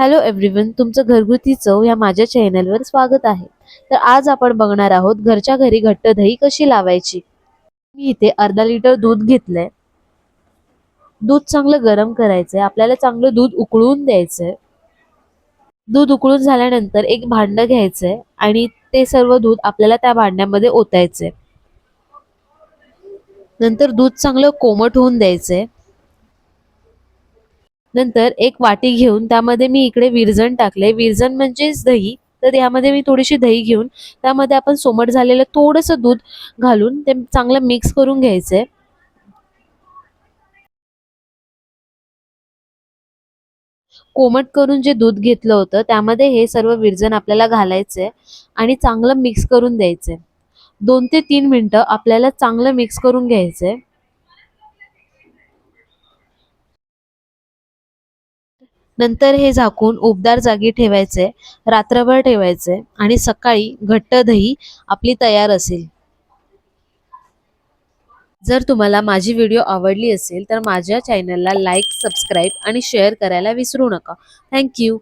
Hello everyone तुमचं घरगुती चव या माझ्या चॅनलवर स्वागत आहे. तर आज आपण बघणार आहोत घरच्या घरी घट्ट दही कशी लावायची? मी इथे अर्धा लिटर दूध घेतलंय. दूध चांगलं गरम करायचंय. आपल्याला चांगलं दूध उकळून द्यायचंय. दूध उकळून झाल्यानंतर एक भांडं घ्यायचंय आणि ते सर्व दूध आपल्याला त्या भांड्यामध्ये ओतायचंय. नंतर दूध चांगलं कोमट होऊन द्यायचंय. नंतर एक वाटी घेऊन त्यामध्ये मी इकडे विरजण टाकले विरजण म्हणजेच दही. तर यामध्ये मी थोडीशी दही घेऊन त्यामध्ये आपण सोमट झालेलं थोडंसं दूध घालून ते चांगलं मिक्स करून घ्यायचंय. कोमट करून जे दूध घेतलं होतं त्यामध्ये हे सर्व विरजण आपल्याला घालायचंय आणि चांगलं मिक्स करून द्यायचंय. दोन ते तीन मिनटं आपल्याला चांगलं मिक्स करून घ्यायचंय. नंतर हे झाकून उबदार जागी ठेवायचे रात्रभर ठेवायचे आणि सकाळी घट्ट दही आपली तयार असेल. जर तुम्हाला माझी व्हिडिओ आवडली असेल तर माझ्या चॅनलला लाईक सबस्क्राईब आणि शेअर करायला विसरू नका. थँक्यू